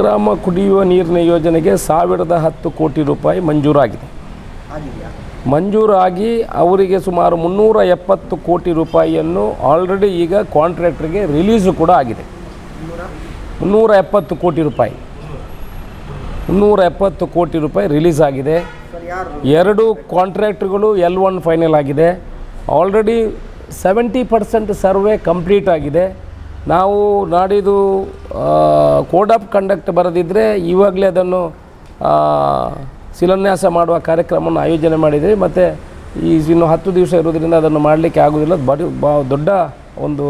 ಸುಗ್ರಾಮ ಕುಡಿಯುವ ನೀರಿನ ಯೋಜನೆಗೆ ಸಾವಿರದ ಹತ್ತು ಕೋಟಿ ರೂಪಾಯಿ ಮಂಜೂರಾಗಿದೆ. ಮಂಜೂರಾಗಿ ಅವರಿಗೆ ಸುಮಾರು ಮುನ್ನೂರ ಎಪ್ಪತ್ತು ಕೋಟಿ ರೂಪಾಯಿಯನ್ನು ಆಲ್ರೆಡಿ ಈಗ ಕಾಂಟ್ರಾಕ್ಟ್ರಿಗೆ ರಿಲೀಸು ಕೂಡ ಆಗಿದೆ. ಮುನ್ನೂರ? ಎಪ್ಪತ್ತು ಕೋಟಿ ರೂಪಾಯಿ. ಮುನ್ನೂರ ಎಪ್ಪತ್ತು ಕೋಟಿ ರೂಪಾಯಿ ರಿಲೀಸ್ ಆಗಿದೆ. ಎರಡು ಕಾಂಟ್ರಾಕ್ಟ್ಗಳು ಎಲ್ ಒನ್ ಫೈನಲ್ ಆಗಿದೆ. Already seventy percent survey complete ಆಗಿದೆ. ನಾವು ನಾಡಿದು ಕೋಡ್ ಆಫ್ ಕಂಡಕ್ಟ್ ಬರೆದಿದ್ದರೆ ಇವಾಗಲೇ ಅದನ್ನು ಶಿಲಾನ್ಯಾಸ ಮಾಡುವ ಕಾರ್ಯಕ್ರಮವನ್ನು ಆಯೋಜನೆ ಮಾಡಿದ್ದೀವಿ ಮತ್ತು ಈ ಇನ್ನು ಹತ್ತು ದಿವಸ ಇರೋದ್ರಿಂದ ಅದನ್ನು ಮಾಡಲಿಕ್ಕೆ ಆಗೋದಿಲ್ಲ ಬಡಿ ಬಾ ದೊಡ್ಡ ಒಂದು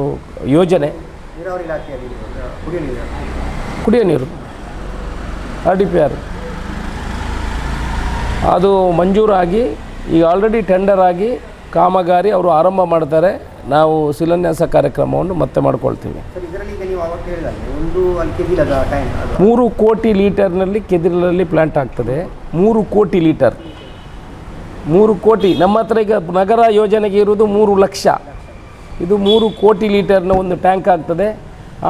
ಯೋಜನೆ. ಕುಡಿಯೋ ನೀರು ಆರ್ ಡಿ ಪಿ ಆರ್. ಅದು ಮಂಜೂರಾಗಿ ಈಗ ಆಲ್ರೆಡಿ ಟೆಂಡರ್ ಆಗಿ ಕಾಮಗಾರಿ ಅವರು ಆರಂಭ ಮಾಡ್ತಾರೆ. ನಾವು ಶಿಲಾನ್ಯಾಸ ಕಾರ್ಯಕ್ರಮವನ್ನು ಮತ್ತೆ ಮಾಡ್ಕೊಳ್ತೀವಿ. ಮೂರು ಕೋಟಿ ಲೀಟರ್ನಲ್ಲಿ ಕೆದಿರಲಲ್ಲಿ ಪ್ಲಾಂಟ್ ಆಗ್ತದೆ. ಮೂರು ಕೋಟಿ ಲೀಟರ್. ಮೂರು ಕೋಟಿ. ನಮ್ಮ ಹತ್ರ ಈಗ ನಗರ ಯೋಜನೆಗೆ ಇರುವುದು ಮೂರು ಲಕ್ಷ. ಇದು ಮೂರು ಕೋಟಿ ಲೀಟರ್ನ ಒಂದು ಟ್ಯಾಂಕ್ ಆಗ್ತದೆ.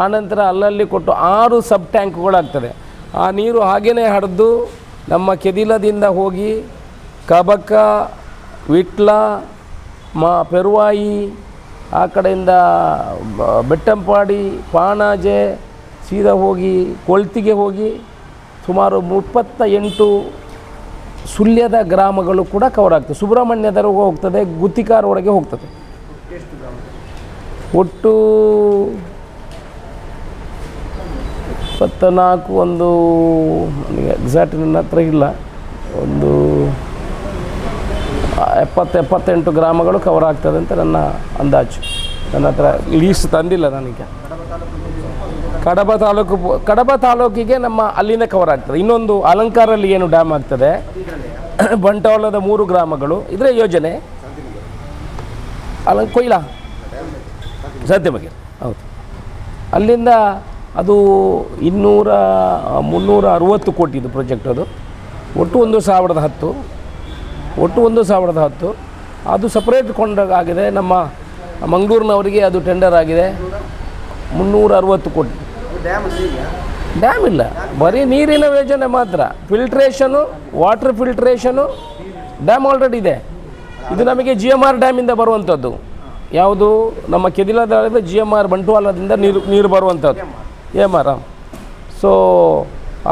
ಆನಂತರ ಅಲ್ಲಲ್ಲಿ ಕೊಟ್ಟು ಆರು ಸಬ್ ಟ್ಯಾಂಕ್ಗಳಾಗ್ತದೆ. ಆ ನೀರು ಹಾಗೇ ಹಡಿದು ನಮ್ಮ ಕೆದಿಲದಿಂದ ಹೋಗಿ ಕಬಕ ವಿಟ್ಲ ಮ ಪೆರುವಾಯಿ, ಆ ಕಡೆಯಿಂದ ಬೆಟ್ಟಂಪಾಡಿ, ಪಾಣಾಜೆ, ಸೀದಾ ಹೋಗಿ ಕೊಳ್ತಿಗೆ ಹೋಗಿ ಸುಮಾರು ಮುಪ್ಪತ್ತ ಎಂಟು ಸುಳ್ಯದ ಗ್ರಾಮಗಳು ಕೂಡ ಕವರ್ ಆಗ್ತದೆ. ಸುಬ್ರಹ್ಮಣ್ಯದವರೆಗೂ ಹೋಗ್ತದೆ, ಗುತ್ತಿಕಾರ್ ಒಳಗೆ ಹೋಗ್ತದೆ. ಒಟ್ಟು ಇಪ್ಪತ್ತ ನಾಲ್ಕು ಒಂದು, ನನಗೆ ಎಕ್ಸಾಕ್ಟ್ ನನ್ನ ಹತ್ರ ಇಲ್ಲ. ಒಂದು ಎಪ್ಪತ್ತು ಎಪ್ಪತ್ತೆಂಟು ಗ್ರಾಮಗಳು ಕವರ್ ಆಗ್ತದೆ ಅಂತ ನನ್ನ ಅಂದಾಜು. ನನ್ನ ಹತ್ರ ಲೀಸ್ಟ್ ತಂದಿಲ್ಲ ನನಗೆ. ಕಡಬ ತಾಲೂಕು, ಕಡಬ ತಾಲೂಕಿಗೆ ನಮ್ಮ ಅಲ್ಲಿನ ಕವರ್ ಆಗ್ತದೆ. ಇನ್ನೊಂದು ಅಲಂಕಾರಲ್ಲಿ ಏನು ಡ್ಯಾಮ್ ಆಗ್ತದೆ? ಬಂಟವಾಳದ ಮೂರು ಗ್ರಾಮಗಳು. ಇದರ ಯೋಜನೆ. ಅಲಂ ಕೊಯ್ಲ. ಸದ್ಯ ಬಗ್ಗೆ. ಹೌದು. ಅಲ್ಲಿಂದ ಅದು ಇನ್ನೂರ, ಮುನ್ನೂರ ಅರುವತ್ತು ಕೋಟಿದು ಪ್ರಾಜೆಕ್ಟ್ ಅದು. ಒಟ್ಟು ಒಂದು ಸಾವಿರದ ಹತ್ತು. ಒಟ್ಟು ಒಂದು ಸಾವಿರದ ಹತ್ತು. ಅದು ಸಪ್ರೇಟ್ ಕೊಂಡಾಗ ಆಗಿದೆ. ನಮ್ಮ ಮಂಗಳೂರಿನವರಿಗೆ ಅದು ಟೆಂಡರ್ ಆಗಿದೆ. ಮುನ್ನೂರ ಅರವತ್ತು ಕೋಟಿ. ಡ್ಯಾಮ್ ಇಲ್ಲ. ಬರೀ ನೀರಿನ ಯೋಜನೆ ಮಾತ್ರ. Filtration water filtration dam already ಇದೆ. ಇದು ನಮಗೆ ಜಿ ಎಂ ಆರ್ ಡ್ಯಾಮಿಂದ ಬರುವಂಥದ್ದು ಯಾವುದು? ನಮ್ಮ ಕೆದಿಲದ ಜಿ ಎಂ ಆರ್ ಬಂಟ್ವಾಳದಿಂದ ನೀರು ನೀರು ಬರುವಂಥದ್ದು ಎಂ ಆರ್ ಸೊ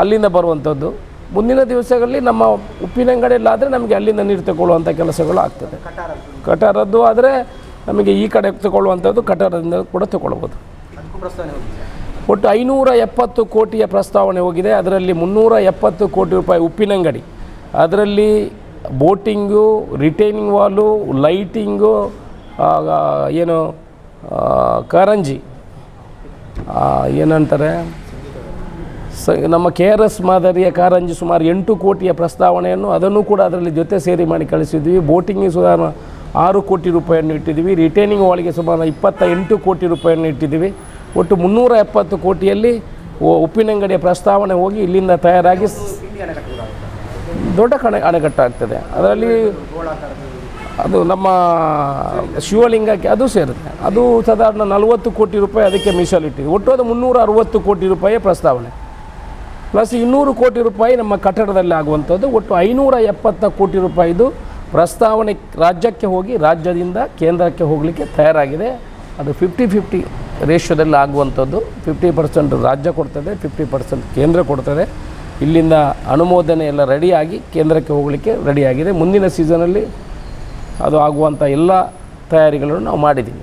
ಅಲ್ಲಿಂದ ಬರುವಂಥದ್ದು ಮುಂದಿನ ದಿವಸಗಳಲ್ಲಿ ನಮ್ಮ ಉಪ್ಪಿನಂಗಡಿಯಲ್ಲಾದರೆ ನಮಗೆ ಅಲ್ಲಿಂದ ನೀರು ತಗೊಳ್ಳುವಂಥ ಕೆಲಸಗಳು ಆಗ್ತದೆ. ಕಟಾರ ಕಟಾರದ್ದು ಆದರೆ ನಮಗೆ ಈ ಕಡೆ ತಗೊಳ್ಳುವಂಥದ್ದು ಕಟಾರದಿಂದ ಕೂಡ ತಗೊಳ್ಬೋದು. ಒಟ್ಟು ಐನೂರ ಎಪ್ಪತ್ತು ಕೋಟಿಯ ಪ್ರಸ್ತಾವನೆ ಹೋಗಿದೆ. ಅದರಲ್ಲಿ ಮುನ್ನೂರ ಎಪ್ಪತ್ತು ಕೋಟಿ ರೂಪಾಯಿ ಉಪ್ಪಿನಂಗಡಿ. ಅದರಲ್ಲಿ ಬೋಟಿಂಗು, ರಿಟೈನಿಂಗ್ ವಾಲು, ಲೈಟಿಂಗು ಏನು ಕಾರಂಜಿ ಏನಂತಾರೆ? ಸ, ನಮ್ಮ ಕೆ ಆರ್ ಎಸ್ ಮಾದರಿಯ ಕಾರಂಜಿ ಸುಮಾರು ಎಂಟು ಕೋಟಿಯ ಪ್ರಸ್ತಾವನೆಯನ್ನು ಅದನ್ನು ಕೂಡ ಅದರಲ್ಲಿ ಜೊತೆ ಸೇರಿ ಮಾಡಿ ಕಳಿಸಿದ್ವಿ. ಬೋಟಿಂಗಿಗೆ ಸುಮಾರು ಆರು ಕೋಟಿ ರೂಪಾಯಿಯನ್ನು ಇಟ್ಟಿದ್ದೀವಿ. ರಿಟೇನಿಂಗ್ ವಾಳಿಗೆ ಸುಮಾರು ಇಪ್ಪತ್ತ ಎಂಟು ಕೋಟಿ ರೂಪಾಯಿಯನ್ನು ಇಟ್ಟಿದ್ದೀವಿ. ಒಟ್ಟು ಮುನ್ನೂರ ಎಪ್ಪತ್ತು ಕೋಟಿಯಲ್ಲಿ ಉಪ್ಪಿನಂಗಡಿಯ ಪ್ರಸ್ತಾವನೆ ಹೋಗಿ ಇಲ್ಲಿಂದ ತಯಾರಾಗಿ ದೊಡ್ಡ ಕಣೆ, ಅಣೆಕಟ್ಟಾಗ್ತದೆ. ಅದರಲ್ಲಿ ಅದು ನಮ್ಮ ಶಿವಲಿಂಗಕ್ಕೆ ಅದು ಸೇರುತ್ತೆ. ಅದು ಸಾಧಾರಣ ನಲವತ್ತು ಕೋಟಿ ರೂಪಾಯಿ ಅದಕ್ಕೆ ಮೀಸಲಿಟ್ಟಿದೆ ಒಟ್ಟು ಅದು ಮುನ್ನೂರ ಅರುವತ್ತು ಕೋಟಿ ರೂಪಾಯಿಯ ಪ್ರಸ್ತಾವನೆ. ಪ್ಲಸ್ ಇನ್ನೂರು ಕೋಟಿ ರೂಪಾಯಿ ನಮ್ಮ ಕಟ್ಟಡದಲ್ಲಿ ಆಗುವಂಥದ್ದು. ಒಟ್ಟು ಐನೂರ ಎಪ್ಪತ್ತ ಕೋಟಿ ರೂಪಾಯಿದು ಪ್ರಸ್ತಾವನೆ ರಾಜ್ಯಕ್ಕೆ ಹೋಗಿ ರಾಜ್ಯದಿಂದ ಕೇಂದ್ರಕ್ಕೆ ಹೋಗಲಿಕ್ಕೆ ತಯಾರಾಗಿದೆ. ಅದು ಫಿಫ್ಟಿ ಫಿಫ್ಟಿ ರೇಷ್ಯೋದಲ್ಲಿ ಆಗುವಂಥದ್ದು. ಫಿಫ್ಟಿ ಪರ್ಸೆಂಟ್ ರಾಜ್ಯ ಕೊಡ್ತದೆ ಫಿಫ್ಟಿ ಪರ್ಸೆಂಟ್ ಕೇಂದ್ರ ಕೊಡ್ತದೆ. ಇಲ್ಲಿಂದ ಅನುಮೋದನೆ ಎಲ್ಲ ರೆಡಿಯಾಗಿ ಕೇಂದ್ರಕ್ಕೆ ಹೋಗಲಿಕ್ಕೆ ರೆಡಿಯಾಗಿದೆ. ಮುಂದಿನ ಸೀಸನಲ್ಲಿ ಅದು ಆಗುವಂಥ ಎಲ್ಲ ತಯಾರಿಗಳನ್ನು ನಾವು ಮಾಡಿದ್ದೀವಿ.